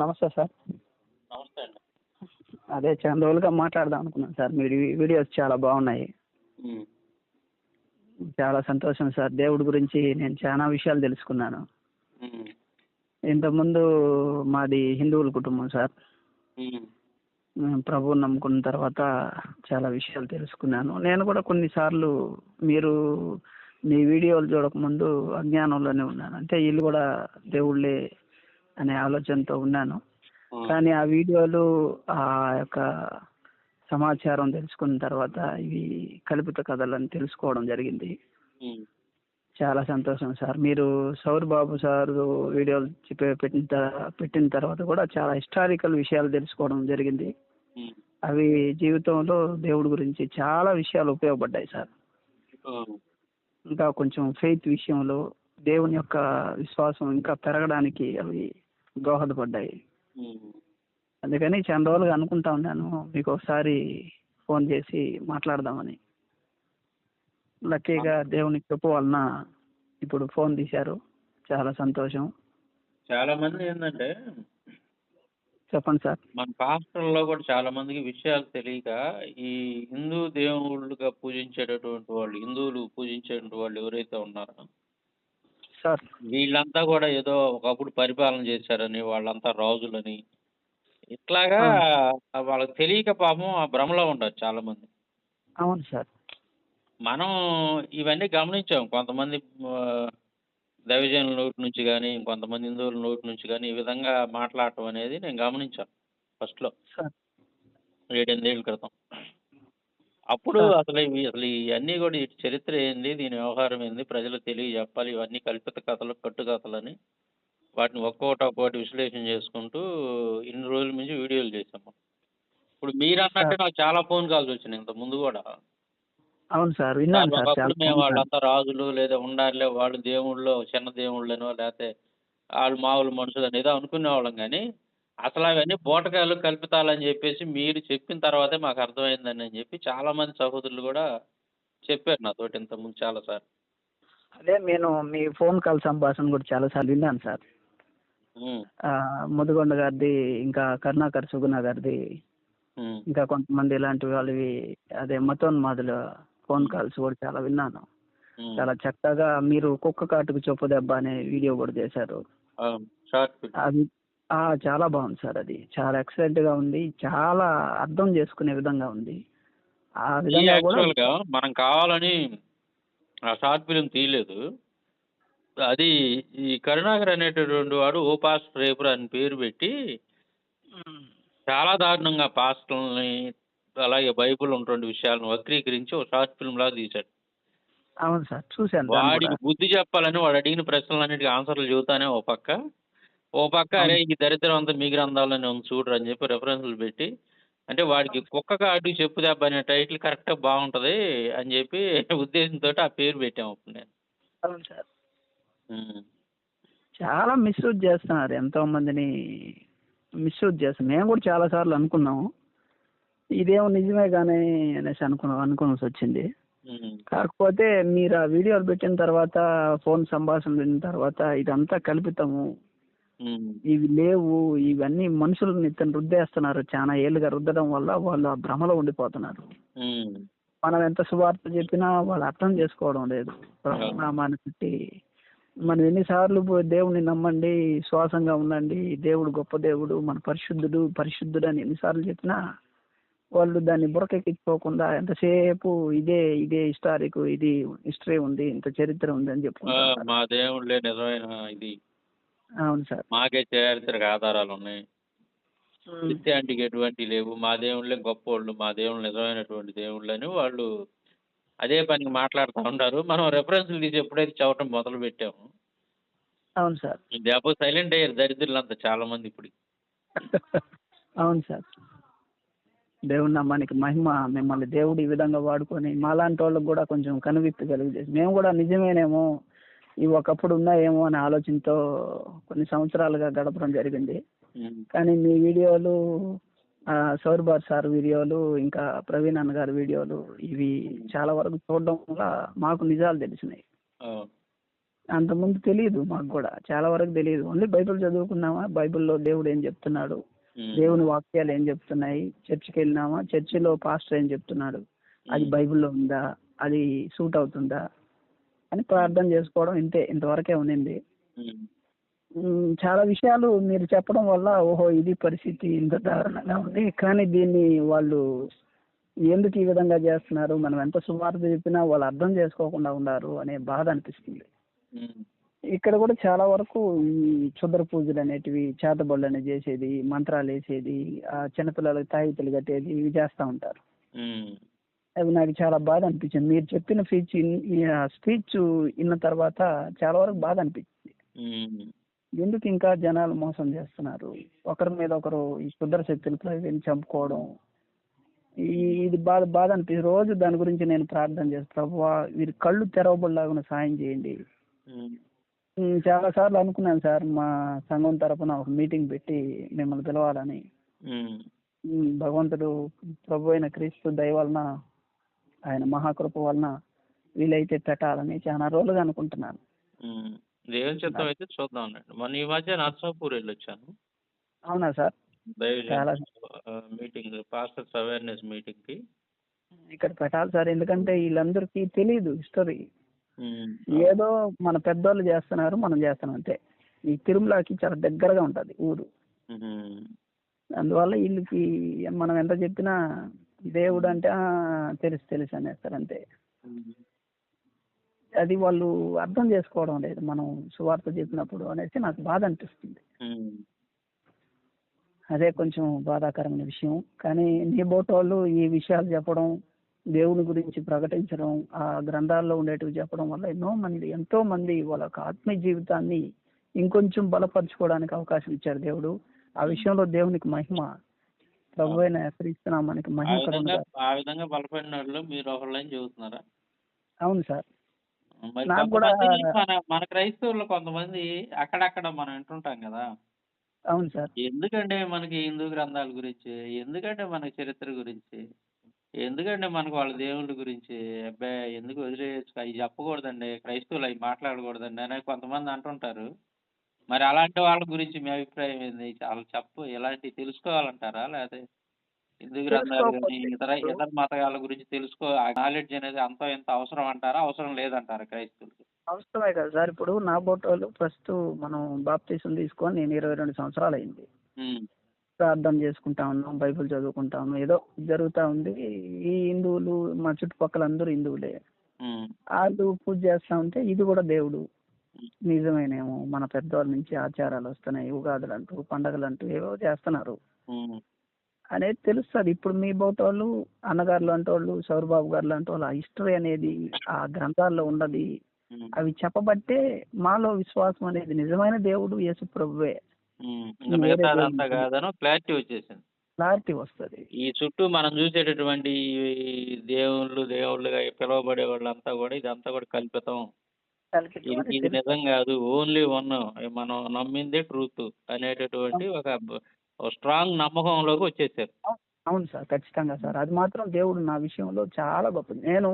నమస్తే సార్. నమస్తే అండి. అదే చాలా రోజులుగా మాట్లాడదాం అనుకున్నాను సార్. మీ వీడియోస్ చాలా బాగున్నాయి. చాలా సంతోషం సార్. దేవుడి గురించి నేను చాలా విషయాలు తెలుసుకున్నాను. ఇంతకుముందు మాది హిందువుల కుటుంబం సార్. ప్రభువుని నమ్ముకున్న తర్వాత చాలా విషయాలు తెలుసుకున్నాను. నేను కూడా కొన్నిసార్లు మీరు మీ వీడియోలు చూడకముందు అజ్ఞానంలోనే ఉన్నాను. అంటే వీళ్ళు కూడా దేవుళ్ళే అనే ఆలోచనతో ఉన్నాను. కానీ ఆ వీడియోలు ఆ యొక్క సమాచారం తెలుసుకున్న తర్వాత ఇవి కల్పిత కథలని తెలుసుకోవడం జరిగింది. చాలా సంతోషం సార్. మీరు సౌర్ బాబు సార్ వీడియోలు చెప్పే- పెట్టిన పెట్టిన తర్వాత కూడా చాలా హిస్టారికల్ విషయాలు తెలుసుకోవడం జరిగింది. అవి జీవితంలో దేవుడి గురించి చాలా విషయాలు ఉపయోగపడ్డాయి సార్. ఇంకా కొంచెం ఫెయిత్ విషయంలో దేవుని యొక్క విశ్వాసం ఇంకా పెరగడానికి అవి దోహదపడ్డాయి. అందుకని చాలా రోజులుగా అనుకుంటా ఉన్నాను మీకు ఒకసారి ఫోన్ చేసి మాట్లాడదామని. లక్కీగా దేవుని కృప వలన ఇప్పుడు ఫోన్ తీశారు. చాలా సంతోషం. చాలా మంది ఏంటంటే చెప్పండి సార్. మన పాస్టర్లో కూడా చాలా మందికి విషయాలు తెలియక ఈ హిందూ దేవుళ్ళుగా పూజించేటటువంటి వాళ్ళు హిందువులు పూజించేటువంటి వాళ్ళు ఎవరైతే ఉన్నారో సార్. వీళ్ళంతా కూడా ఏదో ఒకప్పుడు పరిపాలన చేశారని వాళ్ళంతా రాజులని. ఇట్లాగా వాళ్ళకి తెలియక పాపం ఆ భ్రమలో ఉంటారు చాలా మంది అవును సార్. మనం ఇవన్నీ గమనించాం. కొంతమంది దైవజనుల నోటి నుంచి కానీ కొంతమంది హిందువుల నోటి నుంచి కానీ ఈ విధంగా మాట్లాడటం అనేది నేను గమనించాను ఫస్ట్లో. ఏడెనిమిదేళ్ళ క్రితం. అప్పుడు. అసలు ఇవి అసలు ఇవన్నీ కూడా ఈ చరిత్ర ఏంది? దీని వ్యవహారం ఏంది? ప్రజలకు తెలియజెప్పాలి ఇవన్నీ కల్పిత కథలు కట్టు కథలని వాటిని ఒక్కోటి ఒక్కోటి విశ్లేషణ చేసుకుంటూ ఇన్ని రోజుల నుంచి వీడియోలు చేసాము ఇప్పుడు మీరు అన్నట్టు నాకు చాలా ఫోన్ కాల్స్ వచ్చినాయి ఇంత ముందు కూడా. అవును సార్. విన్నాను సార్ ఒకప్పుడు మేము వాళ్ళంతా రాజులు లేదా ఉండాలిలే వాళ్ళు దేవుళ్ళు చిన్న దేవుళ్ళనో లేకపోతే వాళ్ళు మామూలు మనుషులు అనేది అనుకునేవాళ్ళం కానీ అసలు అవన్నీ బోటకాయలు కల్పితాలు అని చెప్పేసి మీరు చెప్పిన తర్వాతే మాకు అర్థమైందని అని చెప్పి చాలా మంది సహోదరులు కూడా చెప్పారు నాతోటి ఇంతకుముందు చాలా సార్ అదే నేను మీ ఫోన్ కాల్ సంభాషణ కూడా చాలాసార్లు విన్నాను సార్. ముదిగొండ గారిది ఇంకా కరుణాకర్ సుగుణ గారిది ఇంకా కొంతమంది ఇలాంటి వాళ్ళవి అదే మతోన్మాదుల ఫోన్ కాల్స్ కూడా చాలా విన్నాను. చాలా చక్కగా మీరు కుక్క కాటుకు చొప్పు దెబ్బ అనే వీడియో కూడా చేశారు. ఆ, చాలా బాగుంది సార్ అది. చాలా ఎక్సలెంట్గా ఉంది. చాలా అర్థం చేసుకునే విధంగా ఉంది. ఆ విధంగా కూడా మనం కావాలని ఆ షార్ట్ ఫిలిం తీయలేదు. అది ఈ కరుణాకర్ అనేటటువంటి వాడు ఓ పాస్టర్ రేపుర్ అని పేరు పెట్టి చాలా దారుణంగా పాస్టర్లని అలాగే బైబుల్ ఉన్నటువంటి విషయాలను వక్రీకరించి ఒక షార్ట్ ఫిల్మ్ లాగా తీశాడు. అవును సార్. చూశాను వాడికి. బుద్ధి చెప్పాలని వాడు అడిగిన ప్రశ్నలన్నిటికీ ఆన్సర్లు చెబుతానే ఓ పక్క. ఓ పక్క అరే ఈ దరిద్రం అంతా మీ గ్రంథాలని ఉంది చూడరు అని చెప్పి రెఫరెన్స్లు పెట్టి అంటే వాడికి కుక్క కాటు చెప్పు దెబ్బ అనే టైటిల్ కరెక్ట్గా బాగుంటుంది అని చెప్పి ఉద్దేశంతో ఆ పేరు పెట్టాము అప్పుడు నేను అవును సార్. చాలా మిస్యూజ్ చేస్తున్నారు ఎంతో మందిని మిస్యూజ్ చేస్తున్నారు మేము కూడా చాలా సార్లు అనుకున్నాము ఇదేమో నిజమే కానీ అనేసి అనుకున్నాం అనుకోవాల్సి వచ్చింది. కాకపోతే మీరు ఆ వీడియోలు పెట్టిన తర్వాత ఫోన్ సంభాషణ విన్న తర్వాత ఇదంతా కల్పితము. ఇవి లేవు. ఇవన్నీ మనుషులను ఇతను రుద్దేస్తున్నారు. చాలా ఏళ్ళుగా రుద్దడం వల్ల వాళ్ళు ఆ భ్రమలో ఉండిపోతున్నారు. మనం ఎంత సువార్త చెప్పినా వాళ్ళు అర్థం చేసుకోవడం లేదు. నామాన్ని మనం ఎన్నిసార్లు దేవుణ్ణి నమ్మండి శ్వాసంగా ఉండండి దేవుడు గొప్ప దేవుడు మన పరిశుద్ధుడు పరిశుద్ధుడు అని ఎన్నిసార్లు చెప్పినా వాళ్ళు దాన్ని బురకెక్కించుకోకుండా ఎంతసేపు ఇదే ఇదే హిస్టారిక్ ఇది హిస్టరీ ఉంది ఇంత చరిత్ర ఉంది అని చెప్పుకుంటారు మా దేవుళ్ళే నిజమైన ఇది. అవును సార్. మాకే చారిత్రక ఆధారాలు ఉన్నాయి క్రిస్టియానిటీకి ఎటువంటి లేవు. మా దేవుళ్ళే గొప్పోళ్ళు మా దేవుళ్ళు నిజమైనటువంటి దేవుళ్ళు అని వాళ్ళు అదే పనికి మాట్లాడుతూ ఉంటారు మనం రెఫరెన్స్లు తీసి ఎప్పుడైతే చదవటం మొదలు పెట్టాము. అవును సార్. దెబ్బ సైలెంట్ అయ్యారు దరిద్రులంతా చాలా మంది ఇప్పుడు. అవును సార్. దేవుడి నమ్మానికి మహిమ మిమ్మల్ని దేవుడు ఈ విధంగా వాడుకొని మాలాంటి వాళ్ళకి కూడా కొంచెం కనువిప్పు కలిగజేసి మేము కూడా నిజమేనేమో ఇవి ఒకప్పుడు ఉన్నాయేమో అనే ఆలోచనతో కొన్ని సంవత్సరాలుగా గడపడం జరిగింది. కానీ మీ వీడియోలు సౌర్బార్ సార్ వీడియోలు ఇంకా ప్రవీణ్ అన్న గారి వీడియోలు ఇవి చాలా వరకు చూడడం వల్ల మాకు నిజాలు తెలిసినాయి. అంతకుముందు తెలియదు మాకు కూడా. చాలా వరకు తెలియదు. ఓన్లీ బైబిల్ చదువుకున్నామా? బైబిల్లో దేవుడు ఏం చెప్తున్నాడు? దేవుని వాక్యాలు ఏం చెప్తున్నాయి? చర్చికి వెళ్ళినామా? చర్చిలో పాస్టర్ ఏం చెప్తున్నాడు? అది బైబిల్లో ఉందా? అది సూట్ అవుతుందా? అని ప్రార్థన చేసుకోవడం ఇంతే ఇంతవరకే ఉన్నింది చాలా విషయాలు మీరు చెప్పడం వల్ల ఓహో ఇది పరిస్థితి ఇంత దారుణంగా ఉంది. కానీ దీన్ని వాళ్ళు ఎందుకు ఈ విధంగా చేస్తున్నారు? మనం ఎంత సుమార్త చెప్పినా వాళ్ళు అర్థం చేసుకోకుండా ఉన్నారు అనే బాధ అనిపిస్తుంది. ఇక్కడ కూడా చాలా వరకు ఈ క్షుద్ర పూజలు అనేటివి చేతబడులు చేసేది మంత్రాలు వేసేది ఆ చిన్నపిల్లలకు తాయితలు కట్టేది ఇవి చేస్తూ ఉంటారు. అవి నాకు చాలా బాధ అనిపించింది. మీరు చెప్పిన స్పీచ్ స్పీచ్ విన్న తర్వాత చాలా వరకు బాధ అనిపించింది. ఎందుకు ఇంకా జనాలు మోసం చేస్తున్నారు? ఒకరి మీద ఒకరు ఈ క్షుద్ర శక్తులు ప్రయోగించి చంపుకోవడం. ఈ ఇది బాధ బాధ అనిపిస్తుంది. రోజు దాని గురించి నేను ప్రార్థన చేస్తాను ప్రభు వీరి కళ్ళు తెరవబడిలాగా సాయం చేయండి. చాలా సార్లు అనుకున్నాను సార్ మా సంఘం తరపున ఒక మీటింగ్ పెట్టి మిమ్మల్ని పిలవాలని. భగవంతుడు ప్రభు అయిన క్రీస్తు దయ వలన ఆయన మహాకృప వలన వీలైతే పెట్టాలని చాలా రోజులుగా అనుకుంటున్నాను. దేవుని చిత్తం అయితే చూద్దాం మొన్న ఈ మధ్య నర్సాపూర్ వెళ్ళొచ్చాను. అవునా సార్? మీటింగ్ పాస్టర్స్ అవేర్నెస్ మీటింగ్కి ఇక్కడ పెట్టాలి సార్ ఎందుకంటే వీళ్ళందరికీ తెలియదు హిస్టరీ. ఏదో మన పెద్దోళ్ళు చేస్తున్నారు మనం చేస్తున్నాం అంతే. ఈ తిరుమలకి చాలా దగ్గరగా ఉంటుంది ఊరు. అందువల్ల వీళ్ళకి మనం ఎంత చెప్పినా దేవుడు అంటే "ఆ, తెలుసు తెలుసు అనేస్తారు అంతే. అది వాళ్ళు అర్థం చేసుకోవడం లేదు మనం సువార్త చెప్పినప్పుడు అనేసి నాకు బాధ అనిపిస్తుంది. అదే కొంచెం బాధాకరమైన విషయం. కానీ నీ బోటోళ్ళు ఈ విషయాలు చెప్పడం దేవుని గురించి ప్రకటించడం ఆ గ్రంథాల్లో ఉండేటివి చెప్పడం వల్ల ఎన్నో మంది ఎంతో మంది వాళ్ళ ఆత్మీయ జీవితాన్ని ఇంకొంచెం బలపరచుకోవడానికి అవకాశం ఇచ్చారు దేవుడు. ఆ విషయంలో దేవునికి మహిమ ప్రభు అయిన క్రీస్తున్నా మనకి ఆ మహిమ ఆ విధంగా బలపడిన వాళ్ళు మీరు ఒకళ్ళని చెబుతున్నారా అవును సార్. నాకు కూడా- మన మన క్రైస్తవులు కొంతమంది అక్కడక్కడ మనం వింటుంటాం కదా. అవును సార్. ఎందుకంటే మనకి హిందూ గ్రంథాల గురించి ఎందుకంటే మనకి చరిత్ర గురించి ఎందుకంటే మనకు వాళ్ళ దేవుళ్ళ గురించి అబ్బాయి ఎందుకు వదిలేయచ్చు? అవి చెప్పకూడదండి క్రైస్తవులు అవి మాట్లాడకూడదండి అని కొంతమంది అంటుంటారు. మరి అలాంటి వాళ్ళ గురించి మీ అభిప్రాయం ఏంది? చాలా చెప్పు ఇలాంటివి తెలుసుకోవాలంటారా? లేకపోతే హిందూ గ్రంథాలు కానీ ఇతర ఇతర మతాల గురించి తెలుసుకో నాలెడ్జ్ అనేది అంతో ఎంత అవసరం అంటారా? అవసరం లేదంటారా క్రైస్తవులకి? అవసరమే కదా సార్. ఇప్పుడు నా బోటోళ్ళు ప్రస్తుతం మనం బాప్తీసం తీసుకొని నేను ఇరవై రెండు సంవత్సరాలు అయింది ప్రార్థన చేసుకుంటా ఉన్నాం బైబిల్ చదువుకుంటా ఉన్నాం. ఏదో జరుగుతూ ఉంది. ఈ హిందువులు మా చుట్టుపక్కల అందరూ హిందువులే. వాళ్ళు పూజ చేస్తా ఉంటే ఇది కూడా దేవుడు. నిజమేనేమో. మన పెద్దవాళ్ళ నుంచి ఆచారాలు వస్తున్నాయి ఉగాదులు అంటూ పండగలు అంటూ ఏవో చేస్తున్నారు. అనేది తెలుస్తుంది. ఇప్పుడు మీ బోటోళ్ళు అన్నగారు లాంటి వాళ్ళు సౌరబాబు గారు లాంటి వాళ్ళు ఆ హిస్టరీ అనేది ఆ గ్రంథాల్లో ఉన్నది. అవి చెప్పబట్టే మాలో విశ్వాసం అనేది నిజమైన దేవుడు యేసు ప్రభువే క్లారిటీ వచ్చేసింది. క్లారిటీ వస్తుంది. ఈ చుట్టూ మనం చూసేటటువంటి దేవుళ్ళు దేవుళ్ళుగా పిలువబడే వాళ్ళంతా కూడా ఇదంతా కూడా కల్పితం. ఇది ఇది నిజం కాదు. Only one. మనం నమ్మిందే ట్రూత్ అనేటటువంటి ఒక స్ట్రాంగ్ నమ్మకంలోకి వచ్చేసారు. అవును. సార్. ఖచ్చితంగా సార్. అది మాత్రం దేవుడు నా విషయంలో చాలా గొప్ప నేను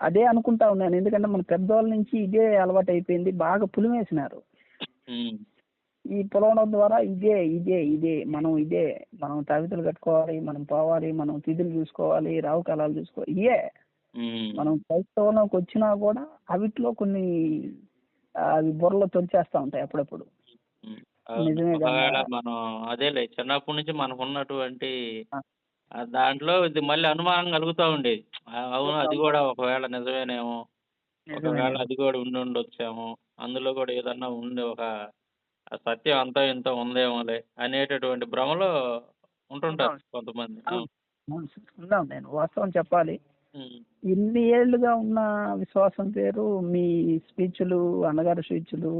అదే అనుకుంటా ఉన్నాను. ఎందుకంటే మన పెద్దవాళ్ళ నుంచి ఇదే అలవాటు అయిపోయింది బాగా పులిమేసినారు. ఉమ్, ఈ పొలవడం ద్వారా ఇదే ఇదే ఇదే. మనం ఇదే. మనం తవితులు కట్టుకోవాలి మనం పోవాలి మనం తిథులు చూసుకోవాలి రావు కాలాలు చూసుకోవాలి. ఇయే. మనం క్రైస్తవంలోకి వచ్చినా కూడా అవిట్లో కొన్ని అవి బుర్రలో తొలిచేస్తూ ఉంటాయి అప్పుడప్పుడు. నిజమే మనం అదేలే చిన్నప్పటి నుంచి మనకు ఉన్నటువంటి దాంట్లో ఇది మళ్ళీ అనుమానం కలుగుతూ ఉండేది. అవును అది కూడా ఒకవేళ నిజమేనేమో ఒకవేళ అది కూడా ఉండి ఉండొచ్చేమో అందులో కూడా ఏదన్నా ఉండి ఒక సత్యం అంతా ఇంత ఉందేమోలే అనేటటువంటి భ్రమలో ఉంటుంటారు. కొంతమంది. ఉందాం. నేను వాస్తవం చెప్పాలి. ఇన్ని ఏళ్ళుగా ఉన్న విశ్వాసం పేరు మీ స్పీచ్లు అన్నగారి స్పీచ్లు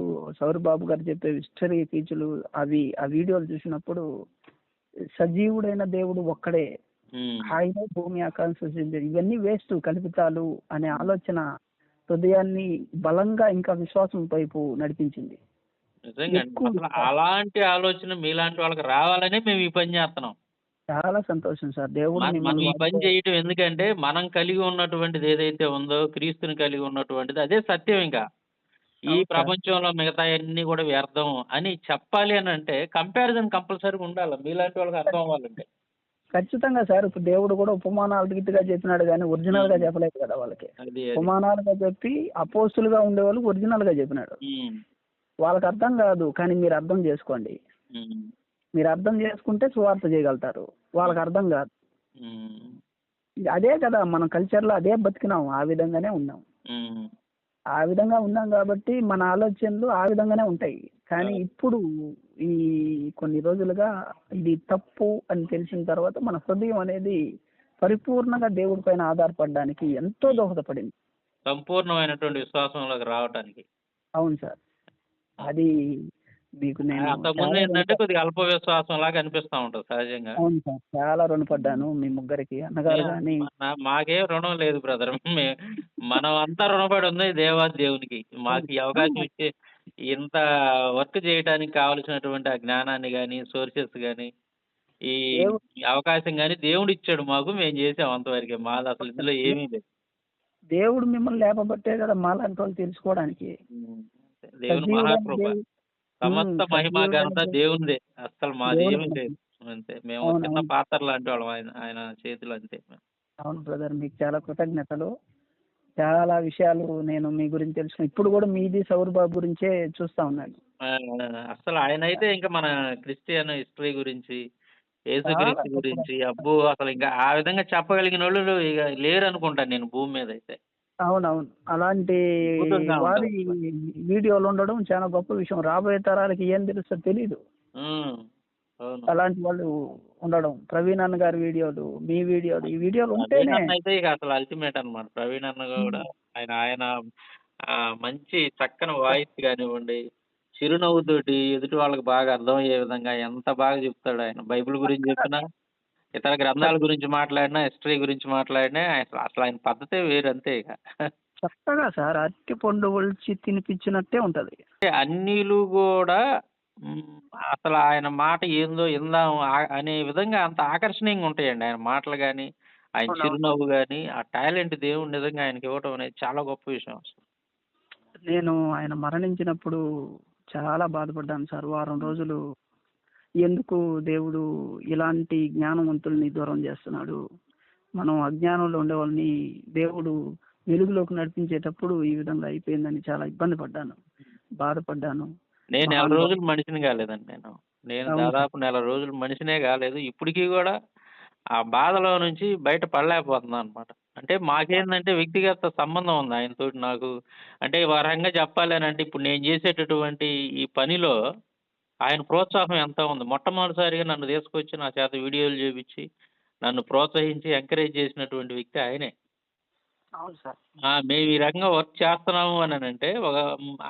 సౌరబాబు గారు చెప్పే హిస్టరీ స్పీచ్లు అవి ఆ వీడియోలు చూసినప్పుడు సజీవుడైన దేవుడు ఒక్కడే. ఆయన భూమి సృష్టించాడు ఇవన్నీ వేస్ట్ కల్పితాలు అనే ఆలోచన హృదయాన్ని బలంగా ఇంకా విశ్వాసం వైపు నడిపించింది. అలాంటి ఆలోచన మీలాంటి వాళ్ళకి రావాలనే మేము ఈ పని చేస్తున్నాం. చాలా సంతోషం సార్. దేవుడు మన- మనం మిమ్మల్ని ఈ పని చేయటం ఎందుకంటే మనం కలిగి ఉన్నటువంటిది ఏదైతే ఉందో క్రీస్తుని కలిగి ఉన్నటువంటిది అదే సత్యం ఇంకా. ఈ అవును సార్. ప్రపంచంలో మిగతాయన్నీ కూడా వ్యర్థం అని చెప్పాలి అని అంటే కంపారిజన్ కంపల్సరీగా ఉండాలి. మీలాంటి వాళ్ళకి అర్థం అవ్వాలంటే. ఖచ్చితంగా సార్. ఇప్పుడు దేవుడు కూడా ఉపమానాలు రీతిగా చెప్పినాడు కానీ ఒరిజినల్గా. చెప్పలేదు కదా వాళ్ళకి. అది అది. ఉపమానాలుగా చెప్పి అపోస్తులుగా ఉండేవాళ్ళు ఒరిజినల్గా చెప్పినాడు. ఉమ్, వాళ్ళకి అర్థం కాదు కానీ మీరు అర్థం చేసుకోండి. ఉమ్, మీరు అర్థం చేసుకుంటే సువార్త చేయగలుగుతారు. వాళ్ళకి అర్థం కాదు. అదే కదా మన కల్చర్లో అదే బతికినాం ఆ విధంగానే ఉన్నాం. ఆ విధంగా ఉన్నాం కాబట్టి మన ఆలోచనలు ఆ విధంగానే ఉంటాయి. కానీ. ఇప్పుడు ఈ కొన్ని రోజులుగా ఇది తప్పు అని తెలిసిన తర్వాత మన హృదయం అనేది పరిపూర్ణంగా దేవుడి పైన ఆధారపడడానికి ఎంతో దోహదపడింది. సంపూర్ణమైనటువంటి విశ్వాసంలోకి రావటానికి. అవును సార్. అది మీకు నేను అంతకుముందు ఏంటంటే కొద్దిగా అల్ప విశ్వాసం లాగా అనిపిస్తూ ఉంటుంది సహజంగా. అవును సార్ చాలా రుణపడ్డాను మీ ముగ్గురికి. అన్నగారు నేను- కానీ మాకేం రుణం లేదు బ్రదర్. మనం అంతా రుణపడి ఉంది దేవా దేవునికి. మాకు ఈ అవకాశం ఇచ్చి ఇంత వర్క్ చేయడానికి కావలసినటువంటి ఆ జ్ఞానాన్ని కానీ సోర్సెస్ కానీ ఈ దేవు- ఈ అవకాశం కానీ దేవుడు ఇచ్చాడు మాకు మేము చేసాం అంతవరకే. మాది అసలు ఇందులో ఏమీ లేదు. దేవుడు మిమ్మల్ని లేపబట్టే కదా మాలాంటి వాళ్ళు తెలుసుకోవడానికి. దేవుని సజీవుడైన మహాకృప. సమస్త మహిమ ఘనత దేవు- దేవునిదే. అసలు మాది ఏమీ లేదు. అంతే. మేము చిన్న. పాత్ర లాంటి వాళ్ళం ఆయన ఆయన చేతులు అంతే. అవును బ్రదర్ మీకు చాలా కృతజ్ఞతలు. చాలా విషయాలు నేను మీ గురించి తెలుసుకున్నాను ఇప్పుడు కూడా మీది సౌర్ బాబు గురించే చూస్తా ఉన్నాను. అసలు ఆయన అయితే ఇంకా మన క్రిస్టియన్ హిస్టరీ గురించి చాలా గురించి అబ్బో అసలు ఇంకా ఆ విధంగా చెప్పగలిగిన వాళ్ళు ఇక లేరు అనుకుంటాను నేను భూమి మీద అయితే. అవునవును. అలాంటి వారి వీడియోలు ఉండడం చాలా గొప్ప విషయం. రాబోయే తరాలకి ఏం ఉమ్, అవును. అలాంటి వాళ్ళు ఉండడం. ప్రవీణ్ అన్న గారి వీడియోలు మీ వీడియోలు ఈ వీడియోలు ఉంటేనే అయితే ఇక అసలు అల్టిమేట్ అన్నమాట. ప్రవీణ్ అన్న కూడా ఆయన ఆయన మంచి చక్కని వాయిస్ కానివ్వండి చిరునవ్వుతోటి ఎదుటి వాళ్ళకి బాగా అర్థమయ్యే విధంగా ఎంత బాగా చెప్తాడు ఆయన. బైబిల్ గురించి చెప్పినా ఇతర గ్రంథాల గురించి మాట్లాడినా హిస్టరీ గురించి మాట్లాడినా అసలు ఆయన పద్ధతే వేరు అంతే ఇక. చక్కగా సార్ అరటి పండు ఒలిచి తినిపించినట్టే ఉంటది. అన్నిలు కూడా అసలు ఆయన మాట ఏందో ఇందాం అనే విధంగా అంత ఆకర్షణీయంగా ఉంటాయండి ఆయన మాటలు కానీ ఆయన. చిరునవ్వు కానీ ఆ టాలెంట్ దేవుడు నిజంగా ఆయనకి ఇవ్వటం అనేది చాలా గొప్ప విషయం అసలు. నేను ఆయన మరణించినప్పుడు చాలా బాధపడ్డాను సార్. వారం రోజులు ఎందుకు దేవుడు ఇలాంటి జ్ఞానవంతుల్ని దూరం చేస్తున్నాడు? మనం అజ్ఞానంలో ఉండే వాళ్ళని దేవుడు వెలుగులోకి నడిపించేటప్పుడు ఈ విధంగా అయిపోయిందని చాలా ఇబ్బంది పడ్డాను బాధపడ్డాను. నేను నెల. రోజులు మనిషిని కాలేదండి నేను. నేను. దాదాపు నెల రోజులు మనిషినే కాలేదు. ఇప్పటికీ కూడా ఆ బాధలో నుంచి బయట పడలేకపోతున్నాను అనమాట అంటే మాకేందంటే వ్యక్తిగత సంబంధం ఉంది ఆయనతో నాకు. అంటే రకంగా చెప్పాలి అని అంటే ఇప్పుడు నేను చేసేటటువంటి ఈ పనిలో ఆయన ప్రోత్సాహం ఎంత ఉంది. మొట్టమొదటిసారిగా నన్ను తీసుకొచ్చి నా చేత వీడియోలు చేపించి నన్ను ప్రోత్సహించి ఎంకరేజ్ చేసినటువంటి వ్యక్తి ఆయనే. అవును సార్. మేము ఈ రకంగా వర్క్ చేస్తున్నాము అని అంటే ఒక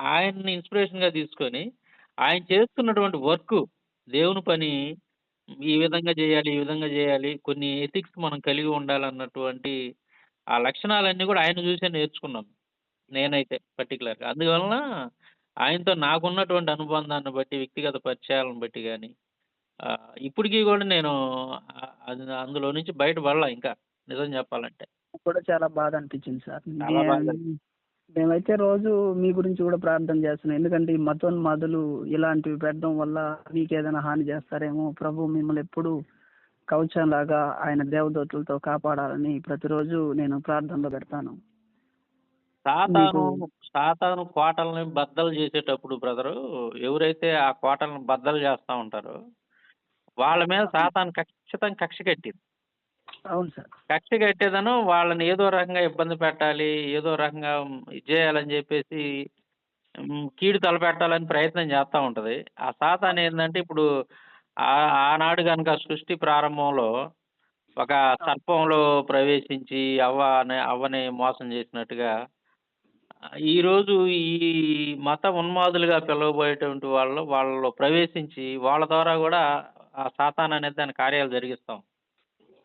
ఆయన్ని ఇన్స్పిరేషన్గా తీసుకొని ఆయన చేస్తున్నటువంటి వర్క్ దేవుని పని ఈ విధంగా చేయాలి ఈ విధంగా చేయాలి కొన్ని ఎథిక్స్ మనం కలిగి ఉండాలన్నటువంటి ఆ లక్షణాలన్నీ కూడా ఆయన చూసే నేర్చుకున్నాను నేనైతే పర్టికులర్గా అందువలన ఆయనతో నాకున్నటువంటి అనుబంధాన్ని బట్టి వ్యక్తిగత పరిచయాలను బట్టి కానీ ఇప్పటికీ కూడా నేను అది అందులో నుంచి బయటపడలా ఇంకా నిజం చెప్పాలంటే. కూడా చాలా బాధ అనిపించింది సార్. మేమైతే రోజు మీ గురించి కూడా ప్రార్థన చేస్తున్నాం. ఎందుకంటే ఈ మతోన్మాదులు ఇలాంటివి పెట్టడం వల్ల మీకు ఏదైనా హాని చేస్తారేమో. ప్రభు మిమ్మల్ని ఎప్పుడు కవచం లాగా ఆయన దేవదూతలతో కాపాడాలని ప్రతిరోజు నేను ప్రార్థనలో పెడతాను. సాతాను సాతాను కోటల్ని బద్దలు చేసేటప్పుడు బ్రదరు ఎవరైతే ఆ కోటలను బద్దలు చేస్తూ ఉంటారో వాళ్ళ మీద సాతాను ఖచ్చితంగా కక్ష కట్టింది. అవును సార్. కక్ష కట్టేదను వాళ్ళని ఏదో రకంగా ఇబ్బంది పెట్టాలి ఏదో రకంగా ఇది చేయాలని చెప్పేసి కీడు తలపెట్టాలని ప్రయత్నం చేస్తూ ఉంటుంది. ఆ సాతాన్ ఏంటంటే ఇప్పుడు ఆ- ఆనాడు కనుక సృష్టి ప్రారంభంలో ఒక సర్పంలో ప్రవేశించి అవ్వ అనే అవ్వని మోసం చేసినట్టుగా ఈ రోజు ఈ మత ఉన్మాదులుగా పిలువబోయేటువంటి వాళ్ళు వాళ్ళలో ప్రవేశించి వాళ్ళ ద్వారా కూడా ఆ సాతాన్ అనేది దాని కార్యాలు జరిగిస్తాం.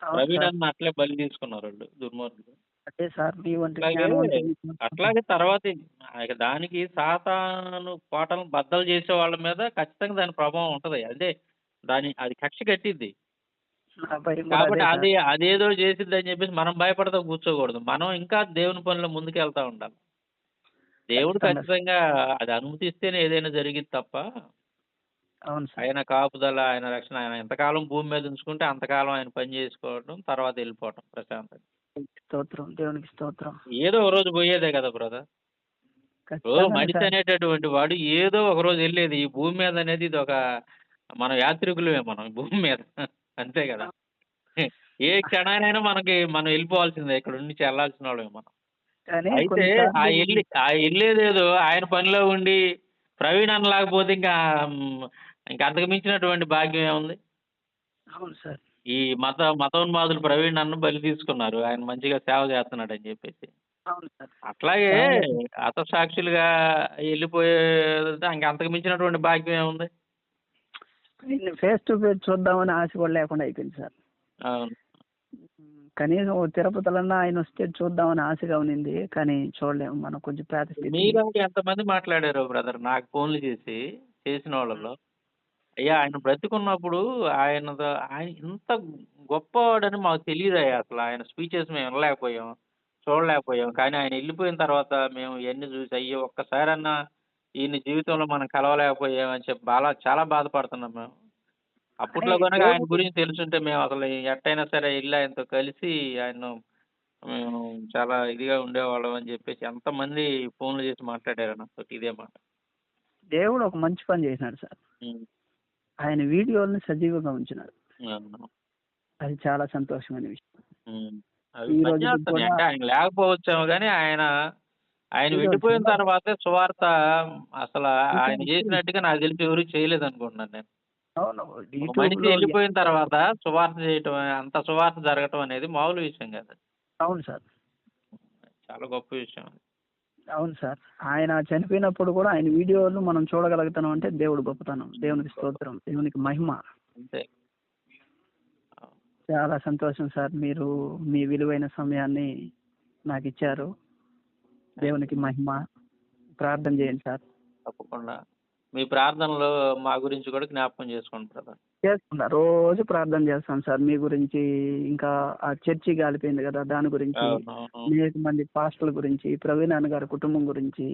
అవును ప్రవీణ్ సార్. అన్న అట్లే బలి తీసుకున్నారు వాళ్ళు దుర్మార్గులు. అదే సార్ మీ అట్లాగే తర్వాత దానికి సాతాను కోటలను బద్దలు చేసే వాళ్ళ మీద ఖచ్చితంగా దాని ప్రభావం ఉంటది. అదే దాని అది కక్ష కట్టిద్ది. కాబట్టి అదే అది అదేదో చేసిద్ది అని చెప్పేసి మనం భయపడతా కూర్చోకూడదు. మనం ఇంకా దేవుని పనిలో ముందుకు వెళ్తా ఉండాలి. దేవుడు ఖచ్చితంగా. ఖచ్చితంగా అది అనుమతిస్తేనే ఏదైనా జరిగిద్ది తప్ప అవును సార్. ఆయన కాపుదల ఆయన రక్షణ ఆయన ఎంతకాలం భూమి మీద ఉంచుకుంటే అంతకాలం ఆయన పని చేసుకోవడం తర్వాత వెళ్ళిపోవటం ప్రశాంతంగా. స్తోత్రం. దేవునికి స్తోత్రం. ఏదో ఒక రోజు పోయేదే కదా బ్రదర్. మనిషి సార్. అనేటటువంటి వాడు ఏదో ఒక రోజు వెళ్ళేది. ఈ భూమి మీద అనేది ఇది ఒక మన యాత్రికులమే మనం ఈ భూమి మీద. అంతే కదా. ఏ క్షణానైనా మనకి మనం వెళ్ళిపోవాల్సిందే. ఇక్కడ ఉండి చెల్లాల్సిన వాళ్ళమే మనం. కానీ అయితే ఆ వెళ్ళి ఆ వెళ్ళేదేదో ఆయన పనిలో ఉండి ప్రవీణ్ అనలేకపోతే ఇంకా ఇంకా అంతకు మించినటువంటి భాగ్యం ఏముంది? అవును సార్. ఈ మత మతోన్మాదులు ప్రవీణ్ అన్న బలి తీసుకున్నారు. ఆయన మంచిగా సేవ చేస్తున్నాడు అని చెప్పేసి. అవును సార్. అట్లాగే అవును. హతసాక్షులుగా వెళ్ళిపోయే ఇంకా అంతకు మించినటువంటి భాగ్యం ఏముంది? ఫేస్ టు ఫేస్ చూద్దామని ఆశ కూడా లేకుండా అయిపోయింది సార్. అవును. కనీసం తిరుపతిలన్నా ఆయన వస్తే చూద్దామని ఆశగా ఉన్నింది కానీ చూడలేము. మనం కొంచెం పేద స్థితి మీలాంటి ఎంతమంది మాట్లాడారు బ్రదర్? నాకు ఫోన్లు చేసి చేసిన వాళ్ళలో. అయ్యా ఆయన బ్రతికున్నప్పుడు ఆయన ఆయన ఇంత గొప్పవాడని మాకు తెలియదయ్యా అసలు. ఆయన స్పీచెస్ మేము వినలేకపోయాం చూడలేకపోయాం. కానీ ఆయన వెళ్ళిపోయిన తర్వాత మేము ఇవన్నీ చూసి అయ్యో ఒక్కసారన్నా ఈయన జీవితంలో మనం కలవలేకపోయాం అని చెప్పి బాగా చాలా బాధపడుతున్నాం మేము. అప్పట్లో కానీ కనుక ఆయన గురించి తెలుసుంటే మేము అసలు ఎట్టయినా సరే వెళ్ళి ఆయనతో కలిసి ఆయన మేము చాలా ఇదిగా ఉండేవాళ్ళం అని చెప్పేసి ఎంతమంది ఫోన్లు చేసి మాట్లాడారు నాతో ఇదే మాట. దేవుడు ఒక మంచి పని చేసినాడు సార్. ఆయన వీడియోల్ని సజీవంగా ఉంచినాడు. అది చాలా సంతోషమైన విషయం. అంటే ఆయన లేకపోవచ్చేమో కానీ ఆయన ఆయన కూడా- తర్వాత సువార్త అసలు ఆయన చేసినట్టుగా నాకు తెలిసి ఎవరు చేయలేదు అనుకుంటున్నాను నేను. అవును. ఒక యూట్యూబ్లో మనిషి వెళ్ళిపోయిన తర్వాత సువార్త చేయటం అంత సువార్త జరగటం అనేది మామూలు విషయం కాదు అవును సార్. చాలా గొప్ప విషయం అది. అవును సార్. ఆయన చనిపోయినప్పుడు కూడా ఆయన వీడియోలు మనం చూడగలుగుతాం అంటే దేవుడు గొప్పతనం దేవునికి స్తోత్రం దేవునికి మహిమ. అంతే. చాలా సంతోషం సార్ మీరు మీ విలువైన సమయాన్ని నాకు ఇచ్చారు దేవునికి మహిమ. ప్రార్థన చేయండి సార్. తప్పకుండా. మీ ప్రార్థనలో మా గురించి కూడా జ్ఞాపకం చేసుకోండి బ్రదర్. చేస్తున్నా రోజు ప్రార్థన చేస్తాను సార్. మీ గురించి ఇంకా ఆ చర్చి కాలిపోయింది కదా దాని గురించి అనేక మంది పాస్టర్ల గురించి ప్రవీణ్ అన్న గారి కుటుంబం గురించి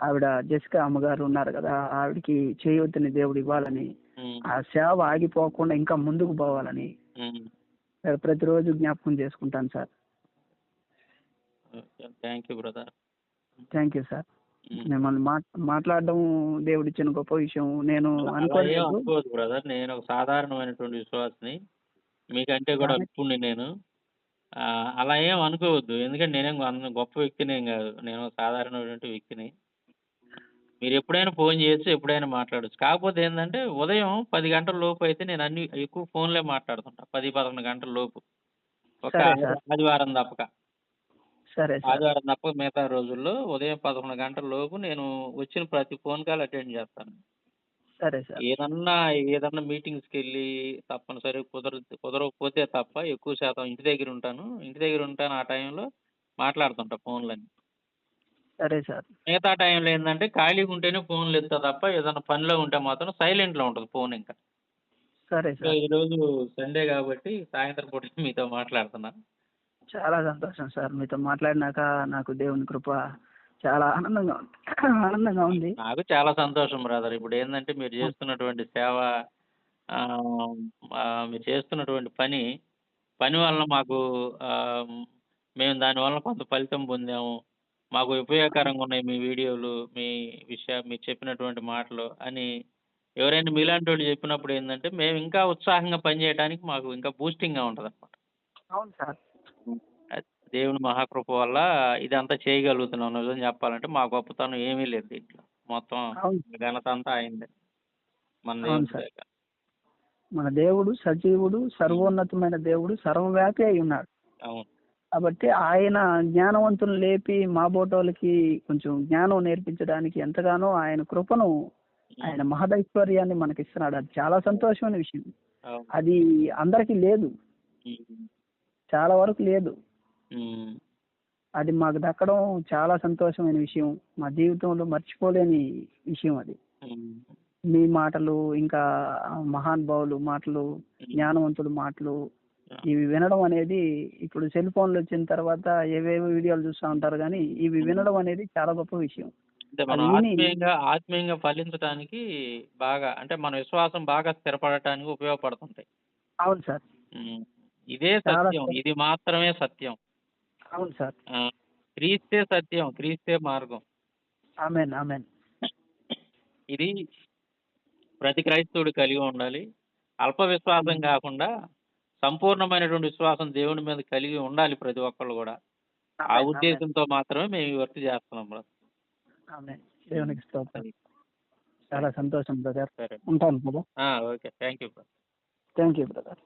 ఆవిడ జసిక అమ్మగారు ఉన్నారు కదా ఆవిడకి చేయొద్దని దేవుడు ఇవ్వాలని ఆ సేవ ఆగిపోకుండా ఇంకా ముందుకు పోవాలని ప్రతిరోజు జ్ఞాపకం చేసుకుంటాను sir. Thank you brother. Thank you sir. మిమ్మల్ని మాట్ మాట్లాడడం దేవుడిచ్చిన గొప్ప విషయం. నేను అనుకోలేదు బ్రదర్. నేను ఒక సాధారణమైనటువంటి విశ్వాసని. మీకంటే కూడా అల్పుణ్ణి నేను. అలా ఏం అనుకోవద్దు. ఎందుకంటే నేనేం గొప్ప వ్యక్తిని ఏం కాదు. నేను సాధారణమైనటువంటి వ్యక్తిని. మీరు ఎప్పుడైనా ఫోన్ చేయొచ్చు ఎప్పుడైనా మాట్లాడచ్చు. కాకపోతే ఏంటంటే ఉదయం పది గంటల లోపు అయితే నేను అన్ని ఎక్కువ ఫోన్లే మాట్లాడుతుంటా. పది పదకొండు గంటల లోపు. ఒక. ఆదివారం తప్పక. సరే సార్. ఆదివారం తప్ప మిగతా రోజుల్లో ఉదయం పదకొండు గంటల లోపు నేను వచ్చిన ప్రతి ఫోన్ కాల్ అటెండ్ చేస్తాను. సరే సార్. ఏదన్నా ఏదన్నా మీటింగ్స్కి వెళ్ళి తప్పనిసరి కుదర కుదరకపోతే తప్ప ఎక్కువ శాతం ఇంటి దగ్గర ఉంటాను. ఇంటి దగ్గర ఉంటాను ఆ టైంలో మాట్లాడుతుంటా ఫోన్లని సరే సార్. మిగతా టైంలో ఏంటంటే ఖాళీగా ఉంటేనే ఫోన్లు ఎత్తా తప్ప ఏదైనా పనిలో ఉంటే మాత్రం సైలెంట్లో ఉంటుంది ఫోన్ ఇంకా. సరే సో సార్. ఈరోజు సండే కాబట్టి సాయంత్రం పూట మీతో మాట్లాడుతున్నా. చాలా సంతోషం సార్. మీతో మాట్లాడినాక నాకు దేవుని కృప చాలా ఆనందంగా ఉంది. ఆనందంగా ఉంది. నాకు చాలా సంతోషం బ్రదర్. ఇప్పుడు ఏంటంటే మీరు చేస్తున్నటువంటి సేవ మీరు చేస్తున్నటువంటి పని పని వలన మాకు మేము దానివల్ల కొంత ఫలితం పొందాము. మాకు ఉపయోగకరంగా ఉన్నాయి మీ వీడియోలు మీ విషయ మీరు చెప్పినటువంటి మాటలు అని ఎవరైనా మీలాంటి వాళ్ళు చెప్పినప్పుడు ఏంటంటే మేము ఇంకా ఉత్సాహంగా పనిచేయడానికి మాకు ఇంకా బూస్టింగ్గా ఉంటుంది అనమాట అవును సార్. దేవుని మహాకృప వల్ల ఇదంతా చేయగలుగుతున్నాం. నిజం చెప్పాలంటే మా గొప్పతనం ఏమీ లేదు దీంట్లో. మొత్తం ఘనత అంతా అయింది మన. మన దేవుడు సజీవుడు సర్వోన్నతమైన దేవుడు సర్వవ్యాపి అయి ఉన్నాడు. అవును. కాబట్టి ఆయన జ్ఞానవంతులను లేపి మా బోటోలకి కొంచెం జ్ఞానం నేర్పించడానికి ఎంతగానో ఆయన కృపను ఆయన మహదైశ్వర్యాన్ని మనకి ఇస్తున్నాడు అది చాలా సంతోషమైన విషయం. అది అందరికీ లేదు. చాలా వరకు లేదు. అది మాకు దక్కడం చాలా సంతోషమైన విషయం. మా జీవితంలో మర్చిపోలేని విషయం అది. మీ మాటలు ఇంకా మహానుభావులు మాటలు జ్ఞానవంతుల మాటలు ఇవి వినడం అనేది ఇప్పుడు సెల్ ఫోన్లు వచ్చిన తర్వాత ఏవేవో వీడియోలు చూస్తూ ఉంటారు కానీ ఇవి వినడం అనేది చాలా గొప్ప విషయం. అంటే మనం ఆత్మీయంగా ఆత్మీయంగా ఫలించడానికి బాగా అంటే మన విశ్వాసం బాగా స్థిరపడటానికి ఉపయోగపడుతుంటాయి. అవును సార్. ఇదే చాలా సత్యం. ఇది మాత్రమే సత్యం. అవును సార్. క్రీస్తే సత్యం క్రీస్తే మార్గం. Amen amen. ఇది ప్రతి క్రైస్తవుడు కలిగి ఉండాలి. అల్ప విశ్వాసం కాకుండా సంపూర్ణమైనటువంటి విశ్వాసం దేవుని మీద కలిగి ఉండాలి ప్రతి ఒక్కళ్ళు కూడా. ఆ ఉద్దేశంతో మాత్రమే మేము ఈ వర్క్ చేస్తున్నాం దేవునికి చాలా సంతోషం బ్రదర్. ఉంటాను brother. Okay. Thank you brother. Thank you brother.